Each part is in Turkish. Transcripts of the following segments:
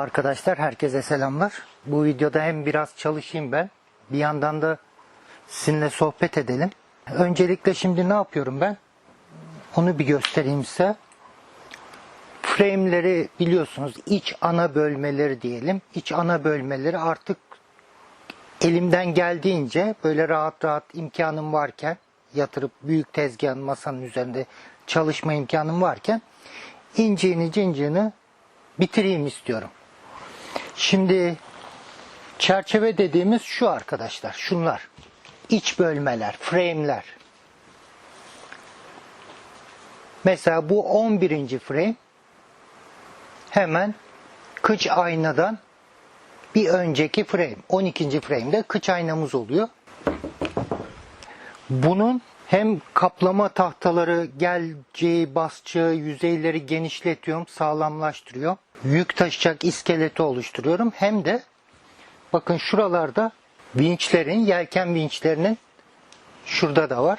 Arkadaşlar, herkese selamlar. Bu videoda hem biraz çalışayım ben, bir yandan da sizinle sohbet edelim. Öncelikle şimdi ne yapıyorum ben? Onu bir göstereyim size. Frame'leri biliyorsunuz, iç ana bölmeleri diyelim. İç ana bölmeleri artık elimden geldiğince böyle rahat rahat imkanım varken yatırıp büyük tezgahın masanın üzerinde çalışma imkanım varken inciğini cinciğini bitireyim istiyorum. Şimdi çerçeve dediğimiz şu arkadaşlar. Şunlar. İç bölmeler, frame'ler. Mesela bu 11. frame hemen kıç aynadan bir önceki frame. 12. frame'de kıç aynamız oluyor. Bunun hem kaplama tahtaları geleceği basçı yüzeyleri genişletiyorum, sağlamlaştırıyorum. Yük taşıyacak iskeleti oluşturuyorum. Hem de bakın şuralarda vinçlerin, yelken vinçlerinin şurada da var.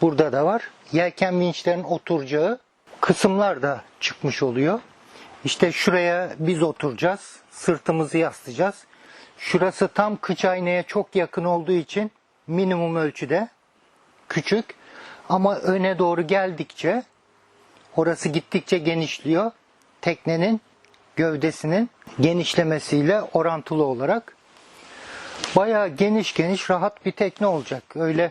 Burada da var. Yelken vinçlerin oturacağı kısımlar da çıkmış oluyor. İşte şuraya biz oturacağız. Sırtımızı yaslayacağız. Şurası tam kıç aynaya çok yakın olduğu için minimum ölçüde küçük ama öne doğru geldikçe orası gittikçe genişliyor. Teknenin gövdesinin genişlemesiyle orantılı olarak bayağı geniş geniş rahat bir tekne olacak. Öyle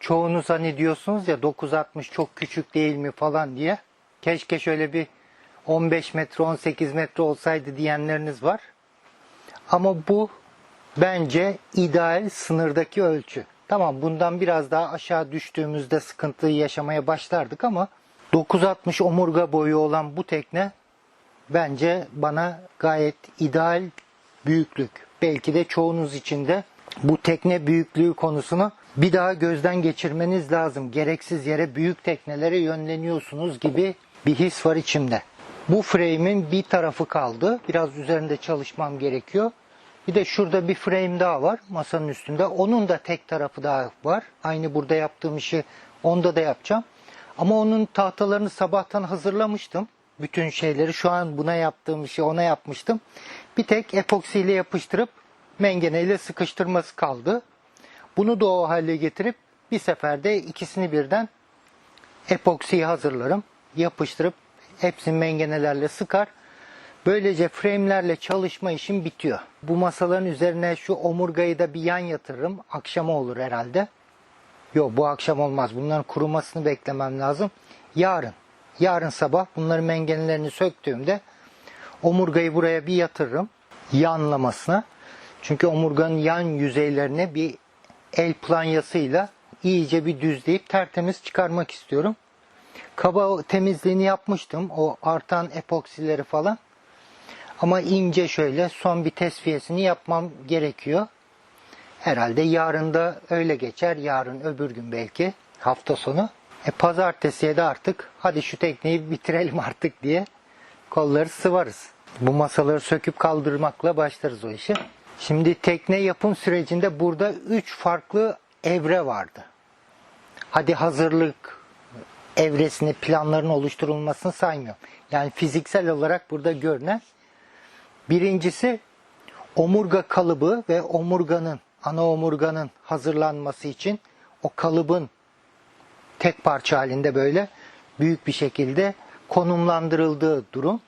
çoğunuz hani diyorsunuz ya 960 çok küçük değil mi falan diye. Keşke şöyle bir 15 metre 18 metre olsaydı diyenleriniz var. Ama bu bence ideal sınırdaki ölçü. Tamam bundan biraz daha aşağı düştüğümüzde sıkıntı yaşamaya başlardık ama 960 omurga boyu olan bu tekne bence bana gayet ideal büyüklük. Belki de çoğunuz için de bu tekne büyüklüğü konusunu bir daha gözden geçirmeniz lazım. Gereksiz yere büyük teknelere yönleniyorsunuz gibi bir his var içimde. Bu frame'in bir tarafı kaldı. Biraz üzerinde çalışmam gerekiyor. Bir de şurada bir frame daha var masanın üstünde. Onun da tek tarafı daha var. Aynı burada yaptığım işi onda da yapacağım. Ama onun tahtalarını sabahtan hazırlamıştım. Bütün şeyleri şu an buna yaptığım işi ona yapmıştım. Bir tek epoksiyle yapıştırıp mengeneyle sıkıştırması kaldı. Bunu da o hale getirip bir seferde ikisini birden epoksiyi hazırlarım. Yapıştırıp hepsini mengenelerle sıkar. Böylece frame'lerle çalışma işim bitiyor. Bu masaların üzerine şu omurgayı da bir yan yatırırım. Akşama olur herhalde. Yok bu akşam olmaz. Bunların kurumasını beklemem lazım. Yarın. Yarın sabah bunların mengenelerini söktüğümde omurgayı buraya bir yatırırım. Yanlamasına. Çünkü omurganın yan yüzeylerine bir el planyasıyla iyice bir düzleyip tertemiz çıkarmak istiyorum. Kaba temizliğini yapmıştım. O artan epoksileri falan. Ama ince şöyle son bir tesviyesini yapmam gerekiyor. Herhalde yarın da öyle geçer. Yarın öbür gün belki hafta sonu. E pazartesiye de artık hadi şu tekneyi bitirelim artık diye kolları sıvarız. Bu masaları söküp kaldırmakla başlarız o işe. Şimdi tekne yapım sürecinde burada 3 farklı evre vardı. Hadi hazırlık evresini, planların oluşturulmasını saymıyorum. Yani fiziksel olarak burada görünen Birincisi omurga kalıbı ve omurganın, ana omurganın hazırlanması için o kalıbın tek parça halinde böyle büyük bir şekilde konumlandırıldığı durum.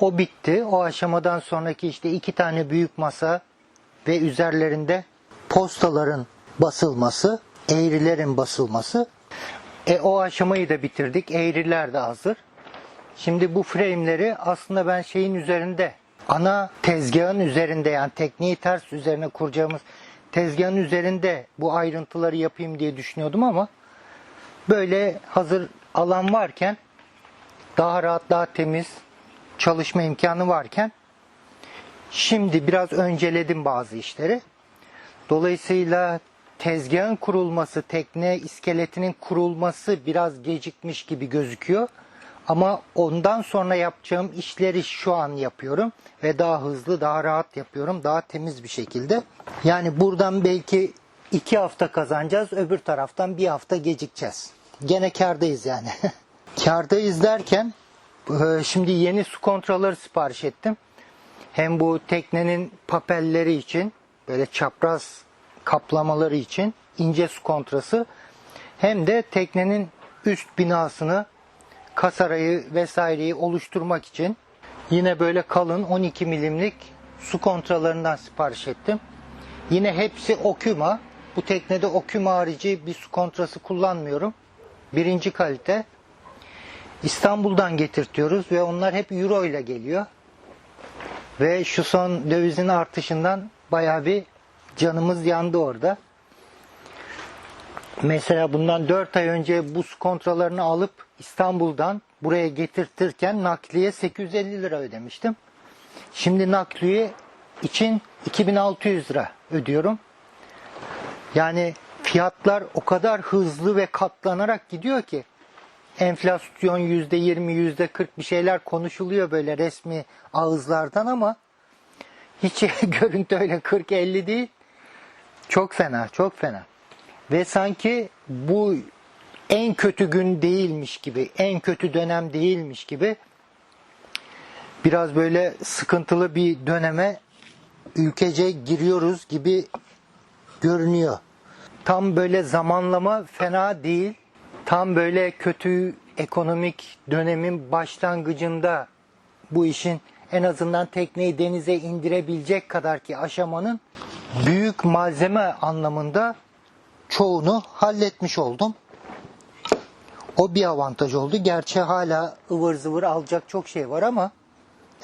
O bitti. O aşamadan sonraki işte iki tane büyük masa ve üzerlerinde postaların basılması, eğrilerin basılması. E o aşamayı da bitirdik. Eğriler de hazır. Şimdi bu frame'leri aslında ben şeyin üzerinde ana tezgahın üzerinde yani tekniği ters üzerine kuracağımız tezgahın üzerinde bu ayrıntıları yapayım diye düşünüyordum ama böyle hazır alan varken daha rahat daha temiz çalışma imkanı varken şimdi biraz önceledim bazı işleri. Dolayısıyla tezgahın kurulması, tekne iskeletinin kurulması biraz gecikmiş gibi gözüküyor. Ama ondan sonra yapacağım işleri şu an yapıyorum ve daha hızlı, daha rahat yapıyorum, daha temiz bir şekilde. Yani buradan belki iki hafta kazanacağız, öbür taraftan bir hafta gecikeceğiz. Gene kardayız yani. kardayız derken e, şimdi yeni su kontrolleri sipariş ettim. hem bu teknenin papelleri için böyle çapraz kaplamaları için ince su kontrası hem de teknenin üst binasını kasarayı vesaireyi oluşturmak için yine böyle kalın 12 milimlik su kontralarından sipariş ettim. Yine hepsi okuma. Bu teknede okuma harici bir su kontrası kullanmıyorum. Birinci kalite. İstanbul'dan getirtiyoruz ve onlar hep euro ile geliyor. Ve şu son dövizin artışından bayağı bir canımız yandı orada. Mesela bundan 4 ay önce buz kontralarını alıp İstanbul'dan buraya getirtirken nakliye 850 lira ödemiştim. Şimdi nakliye için 2600 lira ödüyorum. Yani fiyatlar o kadar hızlı ve katlanarak gidiyor ki enflasyon yüzde yirmi, yüzde kırk bir şeyler konuşuluyor böyle resmi ağızlardan ama hiç görüntü öyle 40-50 değil. Çok fena, çok fena. Ve sanki bu en kötü gün değilmiş gibi, en kötü dönem değilmiş gibi biraz böyle sıkıntılı bir döneme ülkece giriyoruz gibi görünüyor. Tam böyle zamanlama fena değil. Tam böyle kötü ekonomik dönemin başlangıcında bu işin en azından tekneyi denize indirebilecek kadar ki aşamanın büyük malzeme anlamında çoğunu halletmiş oldum. O bir avantaj oldu. Gerçi hala ıvır zıvır alacak çok şey var ama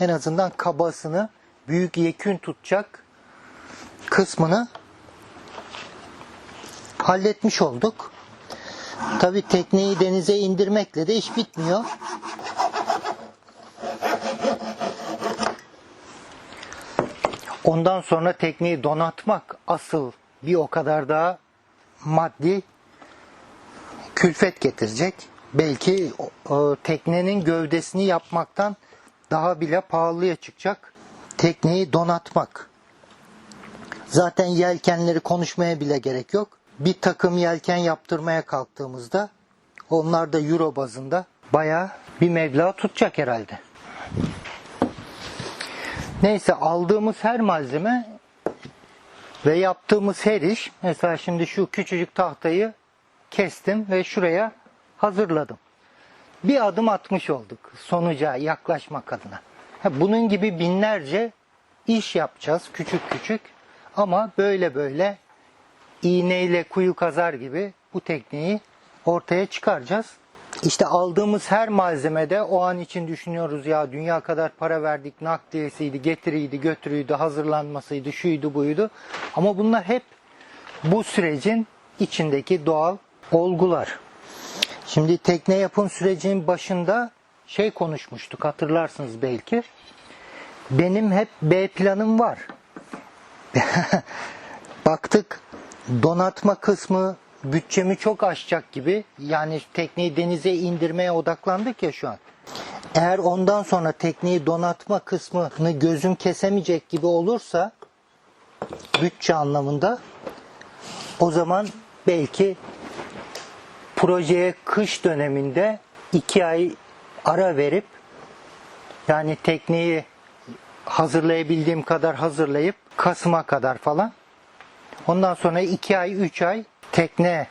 en azından kabasını büyük yekün tutacak kısmını halletmiş olduk. Tabi tekneyi denize indirmekle de iş bitmiyor. Ondan sonra tekneyi donatmak asıl bir o kadar daha maddi külfet getirecek. Belki e, teknenin gövdesini yapmaktan daha bile pahalıya çıkacak. Tekneyi donatmak. Zaten yelkenleri konuşmaya bile gerek yok. Bir takım yelken yaptırmaya kalktığımızda onlar da euro bazında bayağı bir meblağ tutacak herhalde. Neyse aldığımız her malzeme ve yaptığımız her iş mesela şimdi şu küçücük tahtayı kestim ve şuraya hazırladım. Bir adım atmış olduk sonuca yaklaşmak adına. Bunun gibi binlerce iş yapacağız küçük küçük ama böyle böyle iğneyle kuyu kazar gibi bu tekniği ortaya çıkaracağız. İşte aldığımız her malzemede o an için düşünüyoruz ya dünya kadar para verdik nakliyesiydi, getiriydi, götürüydü, hazırlanmasıydı, şuydu buydu. Ama bunlar hep bu sürecin içindeki doğal olgular. Şimdi tekne yapım sürecinin başında şey konuşmuştuk hatırlarsınız belki. Benim hep B planım var. Baktık donatma kısmı bütçemi çok aşacak gibi. Yani tekneyi denize indirmeye odaklandık ya şu an. Eğer ondan sonra tekneyi donatma kısmını gözüm kesemeyecek gibi olursa bütçe anlamında o zaman belki projeye kış döneminde iki ay ara verip yani tekneyi hazırlayabildiğim kadar hazırlayıp Kasım'a kadar falan ondan sonra iki ay üç ay tekne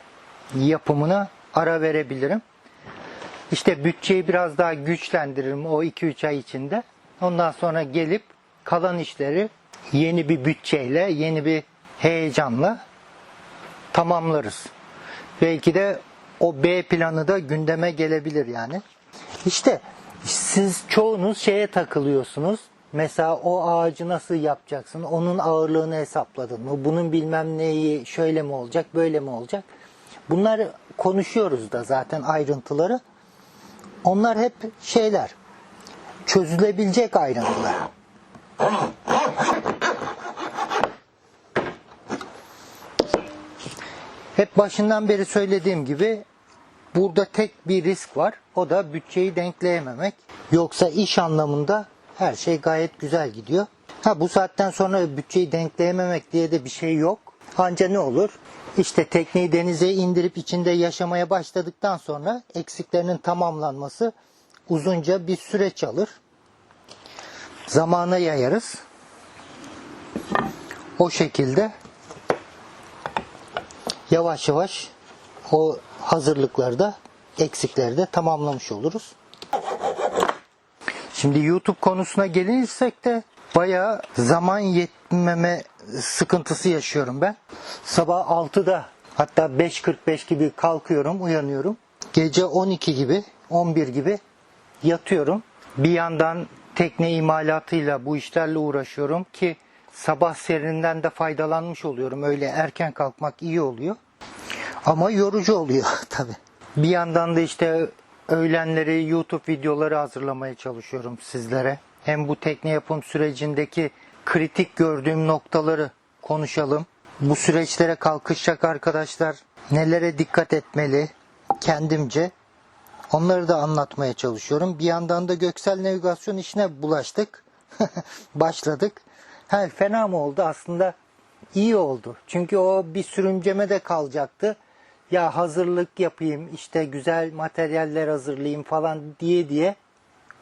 yapımına ara verebilirim. İşte bütçeyi biraz daha güçlendiririm o 2-3 ay içinde. Ondan sonra gelip kalan işleri yeni bir bütçeyle, yeni bir heyecanla tamamlarız. Belki de o B planı da gündeme gelebilir yani. İşte siz çoğunuz şeye takılıyorsunuz. Mesela o ağacı nasıl yapacaksın? Onun ağırlığını hesapladın mı? Bunun bilmem neyi şöyle mi olacak, böyle mi olacak? Bunları konuşuyoruz da zaten ayrıntıları. Onlar hep şeyler. Çözülebilecek ayrıntılar. Hep başından beri söylediğim gibi burada tek bir risk var. O da bütçeyi denkleyememek. Yoksa iş anlamında her şey gayet güzel gidiyor. Ha bu saatten sonra bütçeyi denkleyememek diye de bir şey yok. Anca ne olur? İşte tekneyi denize indirip içinde yaşamaya başladıktan sonra eksiklerinin tamamlanması uzunca bir süreç alır. Zamana yayarız. O şekilde yavaş yavaş o hazırlıkları da eksikleri de tamamlamış oluruz. Şimdi YouTube konusuna gelirsek de bayağı zaman yetmeme sıkıntısı yaşıyorum ben. Sabah 6'da hatta 5.45 gibi kalkıyorum, uyanıyorum. Gece 12 gibi, 11 gibi yatıyorum. Bir yandan tekne imalatıyla bu işlerle uğraşıyorum ki sabah serinden de faydalanmış oluyorum. Öyle erken kalkmak iyi oluyor. Ama yorucu oluyor tabi. Bir yandan da işte öğlenleri YouTube videoları hazırlamaya çalışıyorum sizlere. Hem bu tekne yapım sürecindeki kritik gördüğüm noktaları konuşalım. Bu süreçlere kalkışacak arkadaşlar nelere dikkat etmeli kendimce onları da anlatmaya çalışıyorum. Bir yandan da göksel navigasyon işine bulaştık. Başladık. Ha, fena mı oldu? Aslında iyi oldu. Çünkü o bir sürünceme de kalacaktı. Ya hazırlık yapayım, işte güzel materyaller hazırlayayım falan diye diye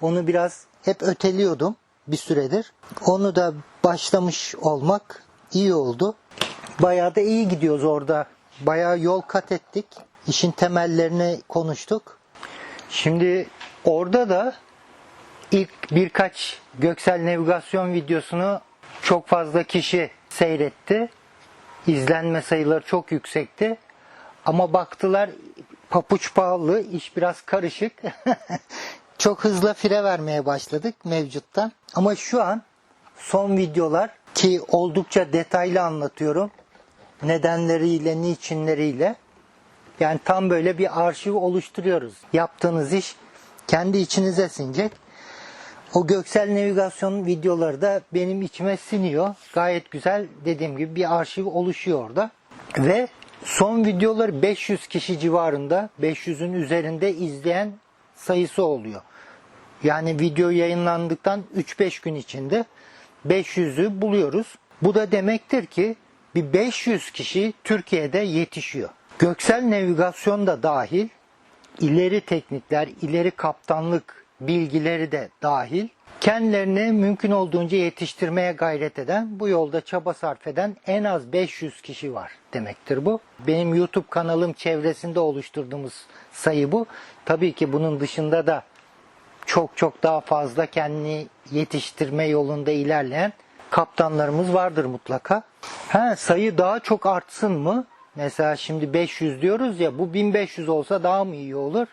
onu biraz hep öteliyordum bir süredir. Onu da başlamış olmak iyi oldu. Bayağı da iyi gidiyoruz orada. Bayağı yol kat ettik. İşin temellerini konuştuk. Şimdi orada da ilk birkaç göksel navigasyon videosunu çok fazla kişi seyretti. İzlenme sayıları çok yüksekti. Ama baktılar papuç pahalı, iş biraz karışık. çok hızlı fire vermeye başladık mevcuttan. Ama şu an son videolar ki oldukça detaylı anlatıyorum. Nedenleriyle, niçinleriyle. Yani tam böyle bir arşiv oluşturuyoruz. Yaptığınız iş kendi içinize sinecek. O göksel navigasyon videoları da benim içime siniyor. Gayet güzel dediğim gibi bir arşiv oluşuyor orada. Ve son videoları 500 kişi civarında, 500'ün üzerinde izleyen sayısı oluyor. Yani video yayınlandıktan 3-5 gün içinde 500'ü buluyoruz. Bu da demektir ki bir 500 kişi Türkiye'de yetişiyor. Göksel navigasyon da dahil, ileri teknikler, ileri kaptanlık bilgileri de dahil kendilerini mümkün olduğunca yetiştirmeye gayret eden, bu yolda çaba sarf eden en az 500 kişi var demektir bu. Benim YouTube kanalım çevresinde oluşturduğumuz sayı bu. Tabii ki bunun dışında da çok çok daha fazla kendini yetiştirme yolunda ilerleyen kaptanlarımız vardır mutlaka. Ha, sayı daha çok artsın mı? Mesela şimdi 500 diyoruz ya bu 1500 olsa daha mı iyi olur?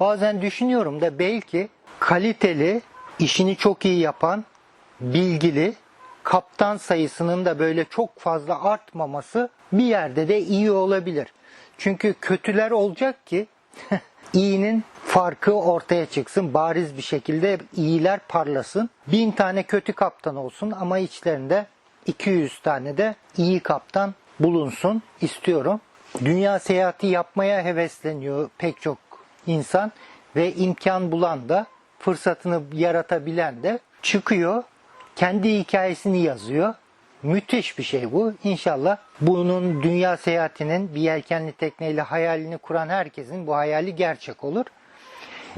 Bazen düşünüyorum da belki kaliteli, işini çok iyi yapan, bilgili kaptan sayısının da böyle çok fazla artmaması bir yerde de iyi olabilir. Çünkü kötüler olacak ki iyinin farkı ortaya çıksın. Bariz bir şekilde iyiler parlasın. Bin tane kötü kaptan olsun ama içlerinde 200 tane de iyi kaptan bulunsun istiyorum. Dünya seyahati yapmaya hevesleniyor pek çok insan ve imkan bulan da fırsatını yaratabilen de çıkıyor. Kendi hikayesini yazıyor. Müthiş bir şey bu. İnşallah bunun dünya seyahatinin bir yelkenli tekneyle hayalini kuran herkesin bu hayali gerçek olur.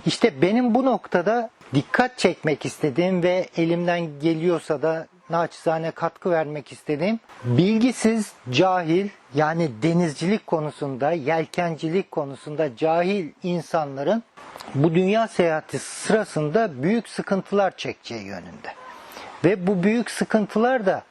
İşte benim bu noktada dikkat çekmek istediğim ve elimden geliyorsa da naçizane katkı vermek istediğim bilgisiz, cahil yani denizcilik konusunda, yelkencilik konusunda cahil insanların bu dünya seyahati sırasında büyük sıkıntılar çekeceği yönünde. Ve bu büyük sıkıntılar da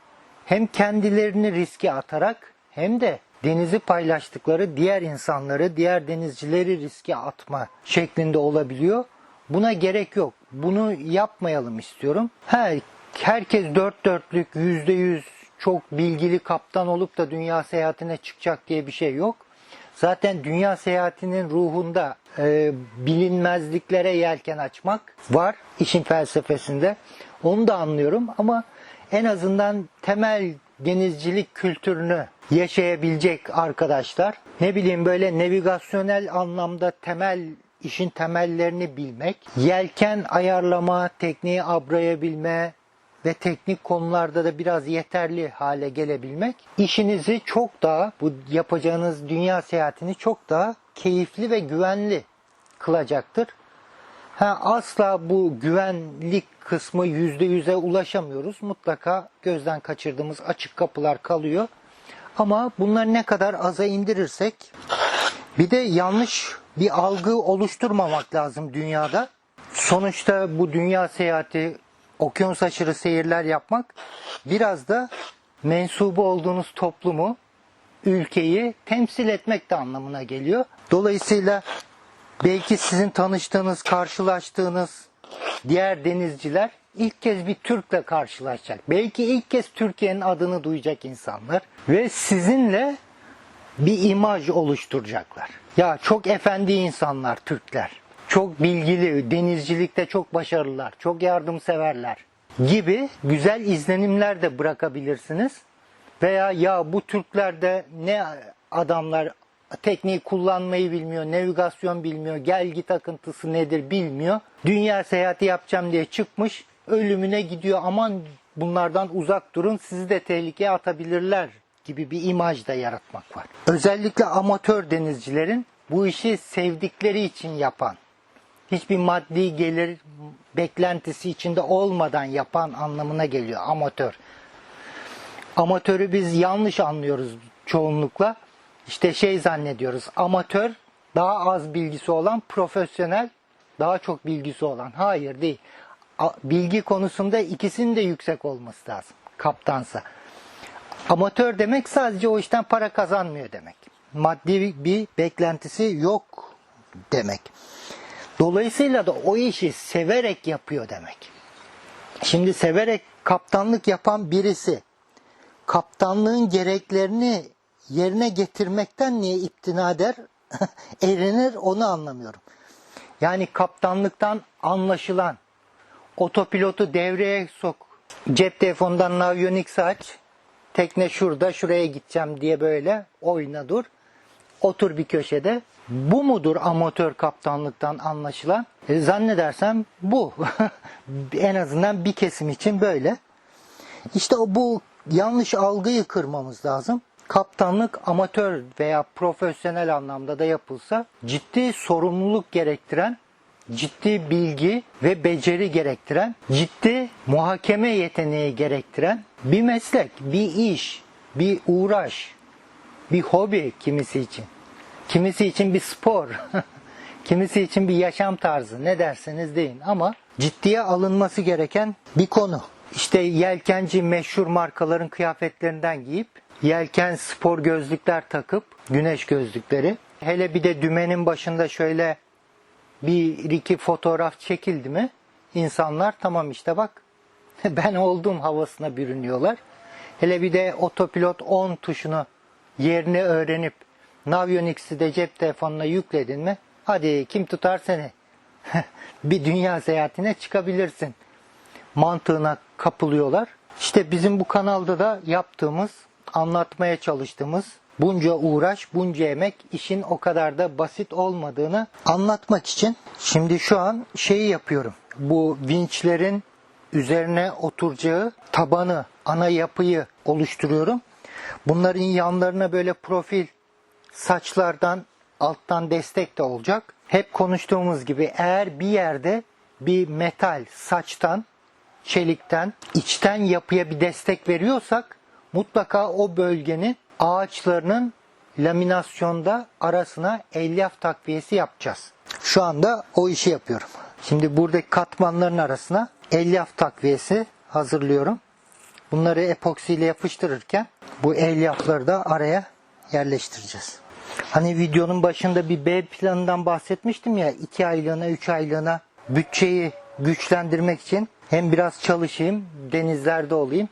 hem kendilerini riske atarak hem de denizi paylaştıkları diğer insanları, diğer denizcileri riske atma şeklinde olabiliyor. Buna gerek yok. Bunu yapmayalım istiyorum. Her, herkes dört dörtlük, yüzde yüz çok bilgili kaptan olup da dünya seyahatine çıkacak diye bir şey yok. Zaten dünya seyahatinin ruhunda e, bilinmezliklere yelken açmak var işin felsefesinde. Onu da anlıyorum ama en azından temel denizcilik kültürünü yaşayabilecek arkadaşlar. Ne bileyim böyle navigasyonel anlamda temel işin temellerini bilmek, yelken ayarlama, tekniği abrayabilme ve teknik konularda da biraz yeterli hale gelebilmek işinizi çok daha bu yapacağınız dünya seyahatini çok daha keyifli ve güvenli kılacaktır. Ha, asla bu güvenlik kısmı yüzde yüze ulaşamıyoruz. Mutlaka gözden kaçırdığımız açık kapılar kalıyor. Ama bunları ne kadar aza indirirsek bir de yanlış bir algı oluşturmamak lazım dünyada. Sonuçta bu dünya seyahati, okyanus aşırı seyirler yapmak biraz da mensubu olduğunuz toplumu, ülkeyi temsil etmek de anlamına geliyor. Dolayısıyla belki sizin tanıştığınız, karşılaştığınız diğer denizciler ilk kez bir Türk'le karşılaşacak. Belki ilk kez Türkiye'nin adını duyacak insanlar ve sizinle bir imaj oluşturacaklar. Ya çok efendi insanlar Türkler. Çok bilgili, denizcilikte çok başarılılar, çok yardımseverler gibi güzel izlenimler de bırakabilirsiniz. Veya ya bu Türkler de ne adamlar tekniği kullanmayı bilmiyor, navigasyon bilmiyor, gel git akıntısı nedir bilmiyor. Dünya seyahati yapacağım diye çıkmış, ölümüne gidiyor. Aman bunlardan uzak durun, sizi de tehlikeye atabilirler gibi bir imaj da yaratmak var. Özellikle amatör denizcilerin bu işi sevdikleri için yapan, hiçbir maddi gelir beklentisi içinde olmadan yapan anlamına geliyor amatör. Amatörü biz yanlış anlıyoruz çoğunlukla. İşte şey zannediyoruz. Amatör daha az bilgisi olan, profesyonel daha çok bilgisi olan. Hayır değil. Bilgi konusunda ikisinin de yüksek olması lazım. Kaptansa. Amatör demek sadece o işten para kazanmıyor demek. Maddi bir beklentisi yok demek. Dolayısıyla da o işi severek yapıyor demek. Şimdi severek kaptanlık yapan birisi kaptanlığın gereklerini yerine getirmekten niye iptina eder, erinir onu anlamıyorum. Yani kaptanlıktan anlaşılan otopilotu devreye sok, cep telefonundan Navionics aç, tekne şurada şuraya gideceğim diye böyle oyna dur. Otur bir köşede. Bu mudur amatör kaptanlıktan anlaşılan? E, zannedersem bu. en azından bir kesim için böyle. İşte o bu yanlış algıyı kırmamız lazım. Kaptanlık amatör veya profesyonel anlamda da yapılsa ciddi sorumluluk gerektiren, ciddi bilgi ve beceri gerektiren, ciddi muhakeme yeteneği gerektiren bir meslek, bir iş, bir uğraş, bir hobi kimisi için. Kimisi için bir spor, kimisi için bir yaşam tarzı ne derseniz deyin ama ciddiye alınması gereken bir konu. İşte yelkenci meşhur markaların kıyafetlerinden giyip yelken spor gözlükler takıp güneş gözlükleri. Hele bir de dümenin başında şöyle bir iki fotoğraf çekildi mi insanlar tamam işte bak ben oldum havasına bürünüyorlar. Hele bir de otopilot 10 tuşunu yerini öğrenip Navionics'i de cep telefonuna yükledin mi hadi kim tutar seni bir dünya seyahatine çıkabilirsin mantığına kapılıyorlar. İşte bizim bu kanalda da yaptığımız, anlatmaya çalıştığımız bunca uğraş, bunca emek işin o kadar da basit olmadığını anlatmak için şimdi şu an şeyi yapıyorum. Bu vinçlerin üzerine oturacağı tabanı, ana yapıyı oluşturuyorum. Bunların yanlarına böyle profil saçlardan alttan destek de olacak. Hep konuştuğumuz gibi eğer bir yerde bir metal saçtan çelikten, içten yapıya bir destek veriyorsak mutlaka o bölgenin ağaçlarının laminasyonda arasına elyaf takviyesi yapacağız. Şu anda o işi yapıyorum. Şimdi buradaki katmanların arasına elyaf takviyesi hazırlıyorum. Bunları epoksiyle yapıştırırken bu elyafları da araya yerleştireceğiz. Hani videonun başında bir B planından bahsetmiştim ya 2 aylığına 3 aylığına bütçeyi güçlendirmek için hem biraz çalışayım, denizlerde olayım.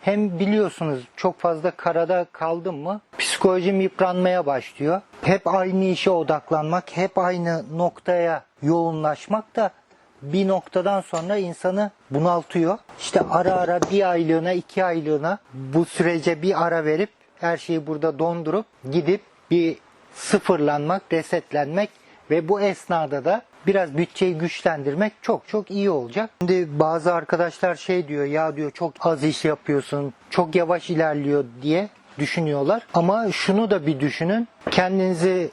Hem biliyorsunuz çok fazla karada kaldım mı psikolojim yıpranmaya başlıyor. Hep aynı işe odaklanmak, hep aynı noktaya yoğunlaşmak da bir noktadan sonra insanı bunaltıyor. İşte ara ara bir aylığına, iki aylığına bu sürece bir ara verip her şeyi burada dondurup gidip bir sıfırlanmak, resetlenmek ve bu esnada da biraz bütçeyi güçlendirmek çok çok iyi olacak. Şimdi bazı arkadaşlar şey diyor ya diyor çok az iş yapıyorsun, çok yavaş ilerliyor diye düşünüyorlar. Ama şunu da bir düşünün. Kendinizi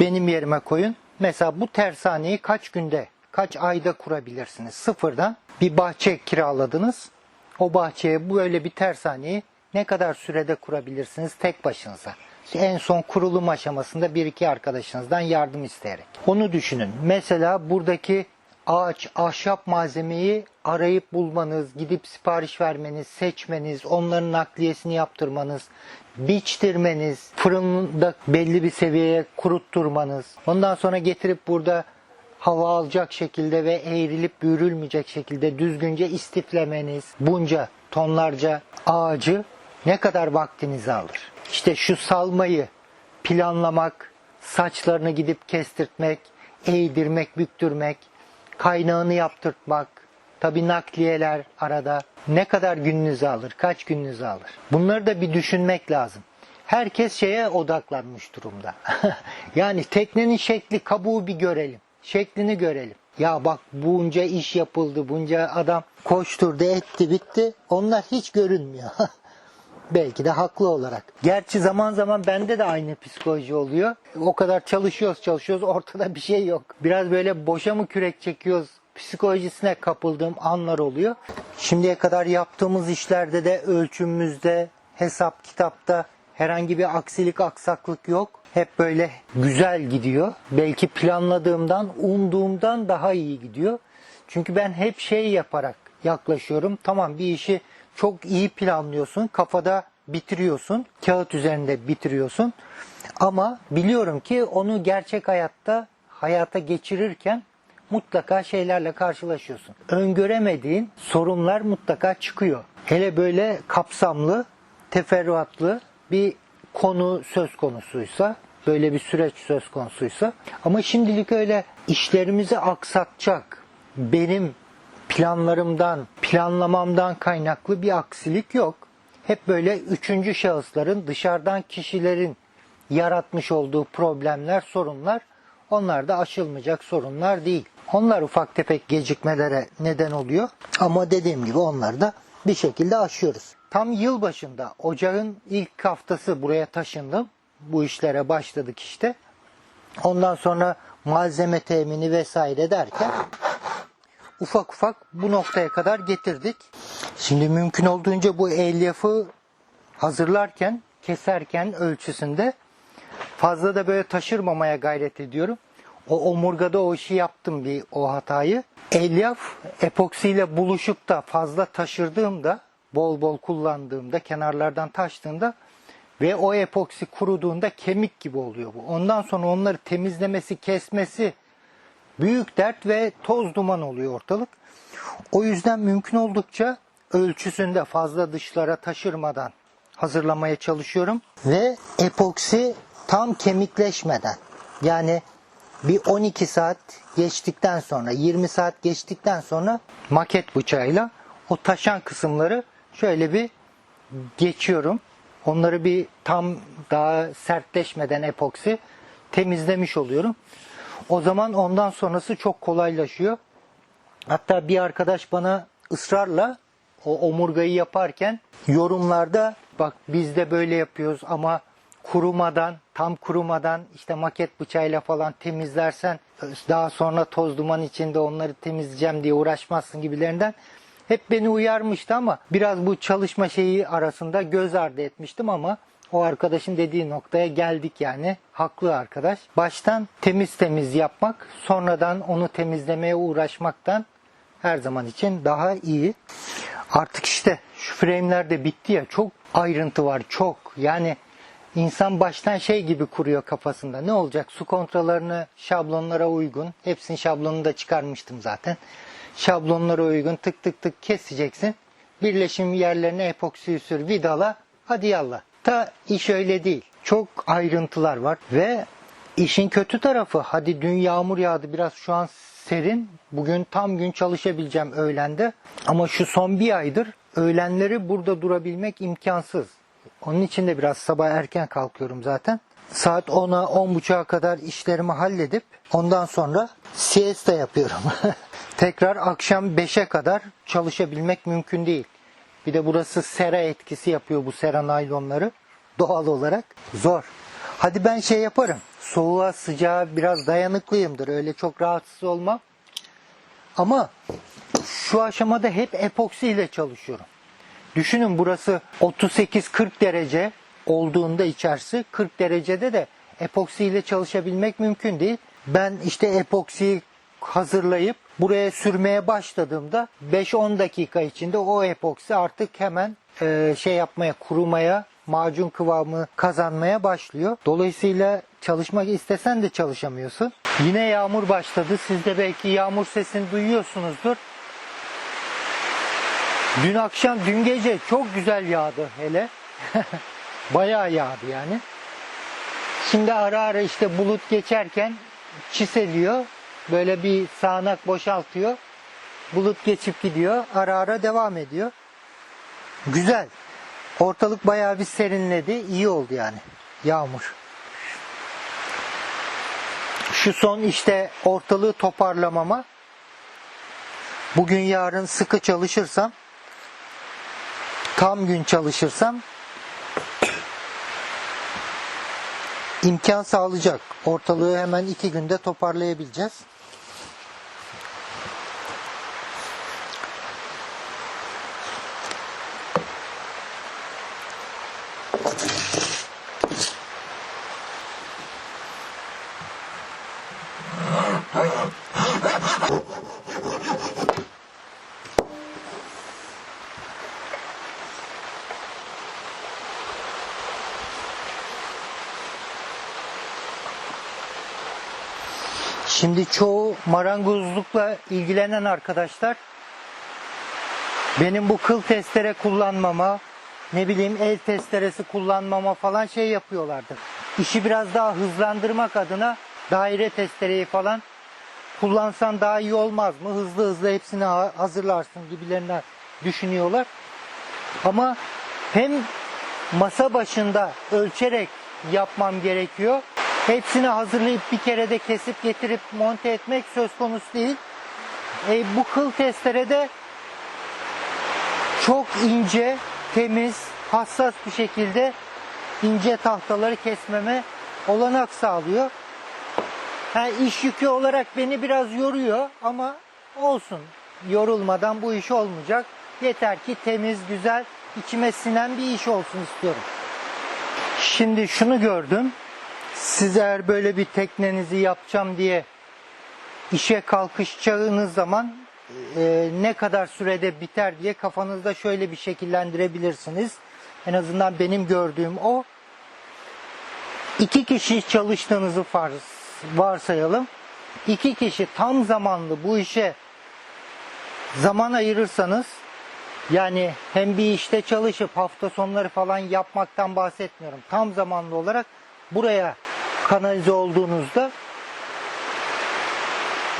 benim yerime koyun. Mesela bu tersaneyi kaç günde kaç ayda kurabilirsiniz? Sıfırdan bir bahçe kiraladınız. O bahçeye böyle bir tersaneyi ne kadar sürede kurabilirsiniz tek başınıza? En son kurulum aşamasında bir iki arkadaşınızdan yardım isteyerek. Onu düşünün. Mesela buradaki ağaç, ahşap malzemeyi arayıp bulmanız, gidip sipariş vermeniz, seçmeniz, onların nakliyesini yaptırmanız, biçtirmeniz, fırında belli bir seviyeye kurutturmanız, ondan sonra getirip burada hava alacak şekilde ve eğrilip bürülmeyecek şekilde düzgünce istiflemeniz, bunca tonlarca ağacı ne kadar vaktinizi alır? İşte şu salmayı planlamak, saçlarını gidip kestirtmek, eğdirmek, büktürmek, kaynağını yaptırtmak, tabi nakliyeler arada ne kadar gününüzü alır, kaç gününüzü alır? Bunları da bir düşünmek lazım. Herkes şeye odaklanmış durumda. yani teknenin şekli, kabuğu bir görelim. Şeklini görelim. Ya bak bunca iş yapıldı, bunca adam koşturdu, etti, bitti. Onlar hiç görünmüyor. Belki de haklı olarak. Gerçi zaman zaman bende de aynı psikoloji oluyor. O kadar çalışıyoruz çalışıyoruz ortada bir şey yok. Biraz böyle boşa mı kürek çekiyoruz psikolojisine kapıldığım anlar oluyor. Şimdiye kadar yaptığımız işlerde de ölçümümüzde, hesap kitapta herhangi bir aksilik aksaklık yok. Hep böyle güzel gidiyor. Belki planladığımdan, umduğumdan daha iyi gidiyor. Çünkü ben hep şey yaparak yaklaşıyorum. Tamam bir işi çok iyi planlıyorsun. Kafada bitiriyorsun. Kağıt üzerinde bitiriyorsun. Ama biliyorum ki onu gerçek hayatta hayata geçirirken mutlaka şeylerle karşılaşıyorsun. Öngöremediğin sorunlar mutlaka çıkıyor. Hele böyle kapsamlı, teferruatlı bir konu söz konusuysa, böyle bir süreç söz konusuysa ama şimdilik öyle işlerimizi aksatacak benim planlarımdan, planlamamdan kaynaklı bir aksilik yok. Hep böyle üçüncü şahısların, dışarıdan kişilerin yaratmış olduğu problemler, sorunlar onlar da aşılmayacak sorunlar değil. Onlar ufak tefek gecikmelere neden oluyor ama dediğim gibi onları da bir şekilde aşıyoruz. Tam yıl başında ocağın ilk haftası buraya taşındım. Bu işlere başladık işte. Ondan sonra malzeme temini vesaire derken ufak ufak bu noktaya kadar getirdik. Şimdi mümkün olduğunca bu elyafı hazırlarken, keserken ölçüsünde fazla da böyle taşırmamaya gayret ediyorum. O omurgada o işi yaptım bir o hatayı. Elyaf epoksiyle buluşup da fazla taşırdığımda, bol bol kullandığımda, kenarlardan taştığında ve o epoksi kuruduğunda kemik gibi oluyor bu. Ondan sonra onları temizlemesi, kesmesi büyük dert ve toz duman oluyor ortalık. O yüzden mümkün oldukça ölçüsünde fazla dışlara taşırmadan hazırlamaya çalışıyorum. Ve epoksi tam kemikleşmeden yani bir 12 saat geçtikten sonra 20 saat geçtikten sonra maket bıçağıyla o taşan kısımları şöyle bir geçiyorum. Onları bir tam daha sertleşmeden epoksi temizlemiş oluyorum. O zaman ondan sonrası çok kolaylaşıyor. Hatta bir arkadaş bana ısrarla o omurgayı yaparken yorumlarda bak biz de böyle yapıyoruz ama kurumadan, tam kurumadan işte maket bıçağıyla falan temizlersen daha sonra toz duman içinde onları temizleyeceğim diye uğraşmazsın gibilerinden hep beni uyarmıştı ama biraz bu çalışma şeyi arasında göz ardı etmiştim ama o arkadaşın dediği noktaya geldik yani. Haklı arkadaş. Baştan temiz temiz yapmak, sonradan onu temizlemeye uğraşmaktan her zaman için daha iyi. Artık işte şu frame'ler de bitti ya çok ayrıntı var çok. Yani insan baştan şey gibi kuruyor kafasında. Ne olacak? Su kontralarını şablonlara uygun. Hepsinin şablonunu da çıkarmıştım zaten. Şablonlara uygun tık tık tık keseceksin. Birleşim yerlerine epoksi sür vidala. Hadi yallah. Da iş öyle değil. Çok ayrıntılar var ve işin kötü tarafı hadi dün yağmur yağdı biraz şu an serin. Bugün tam gün çalışabileceğim öğlende. Ama şu son bir aydır öğlenleri burada durabilmek imkansız. Onun için de biraz sabah erken kalkıyorum zaten. Saat 10'a 10.30'a kadar işlerimi halledip ondan sonra siesta yapıyorum. Tekrar akşam 5'e kadar çalışabilmek mümkün değil. Bir de burası sera etkisi yapıyor bu sera naylonları. Doğal olarak zor. Hadi ben şey yaparım. Soğuğa sıcağa biraz dayanıklıyımdır. Öyle çok rahatsız olmam. Ama şu aşamada hep epoksi ile çalışıyorum. Düşünün burası 38-40 derece olduğunda içerisi 40 derecede de epoksi ile çalışabilmek mümkün değil. Ben işte epoksiyi hazırlayıp buraya sürmeye başladığımda 5-10 dakika içinde o epoksi artık hemen e, şey yapmaya, kurumaya, macun kıvamı kazanmaya başlıyor. Dolayısıyla çalışmak istesen de çalışamıyorsun. Yine yağmur başladı. Siz de belki yağmur sesini duyuyorsunuzdur. Dün akşam, dün gece çok güzel yağdı hele. Bayağı yağdı yani. Şimdi ara ara işte bulut geçerken çiseliyor. Böyle bir sağanak boşaltıyor. Bulut geçip gidiyor. Ara ara devam ediyor. Güzel. Ortalık bayağı bir serinledi. İyi oldu yani. Yağmur. Şu son işte ortalığı toparlamama bugün yarın sıkı çalışırsam tam gün çalışırsam imkan sağlayacak. Ortalığı hemen iki günde toparlayabileceğiz. Şimdi çoğu marangozlukla ilgilenen arkadaşlar benim bu kıl testere kullanmama, ne bileyim el testeresi kullanmama falan şey yapıyorlardı. İşi biraz daha hızlandırmak adına daire testereyi falan kullansan daha iyi olmaz mı? Hızlı hızlı hepsini ha- hazırlarsın gibilerinden düşünüyorlar. Ama hem masa başında ölçerek yapmam gerekiyor. Hepsini hazırlayıp bir kerede kesip getirip monte etmek söz konusu değil. E, bu kıl testerede çok ince, temiz, hassas bir şekilde ince tahtaları kesmeme olanak sağlıyor. Ha, iş yükü olarak beni biraz yoruyor ama olsun. Yorulmadan bu iş olmayacak. Yeter ki temiz, güzel, içime sinen bir iş olsun istiyorum. Şimdi şunu gördüm. Siz eğer böyle bir teknenizi yapacağım diye işe kalkışacağınız zaman e, ne kadar sürede biter diye kafanızda şöyle bir şekillendirebilirsiniz. En azından benim gördüğüm o. İki kişi çalıştığınızı farz, varsayalım. İki kişi tam zamanlı bu işe zaman ayırırsanız yani hem bir işte çalışıp hafta sonları falan yapmaktan bahsetmiyorum. Tam zamanlı olarak buraya kanalize olduğunuzda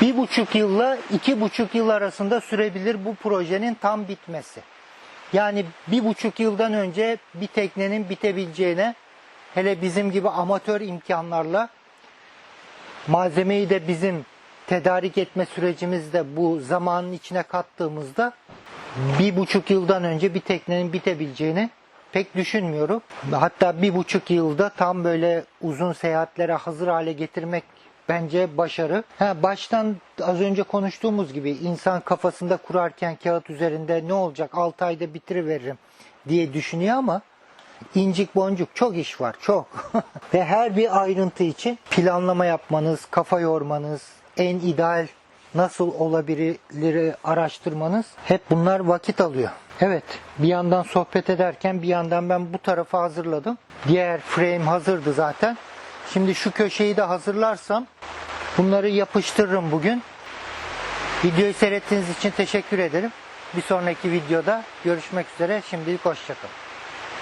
bir buçuk yılla iki buçuk yıl arasında sürebilir bu projenin tam bitmesi. Yani bir buçuk yıldan önce bir teknenin bitebileceğine hele bizim gibi amatör imkanlarla malzemeyi de bizim tedarik etme sürecimizde bu zamanın içine kattığımızda bir buçuk yıldan önce bir teknenin bitebileceğini pek düşünmüyorum. Hatta bir buçuk yılda tam böyle uzun seyahatlere hazır hale getirmek bence başarı. Ha, baştan az önce konuştuğumuz gibi insan kafasında kurarken kağıt üzerinde ne olacak 6 ayda bitiriveririm diye düşünüyor ama incik boncuk çok iş var çok. Ve her bir ayrıntı için planlama yapmanız, kafa yormanız, en ideal nasıl olabilirleri araştırmanız hep bunlar vakit alıyor. Evet bir yandan sohbet ederken bir yandan ben bu tarafı hazırladım. Diğer frame hazırdı zaten. Şimdi şu köşeyi de hazırlarsam bunları yapıştırırım bugün. Videoyu seyrettiğiniz için teşekkür ederim. Bir sonraki videoda görüşmek üzere. Şimdilik hoşçakalın.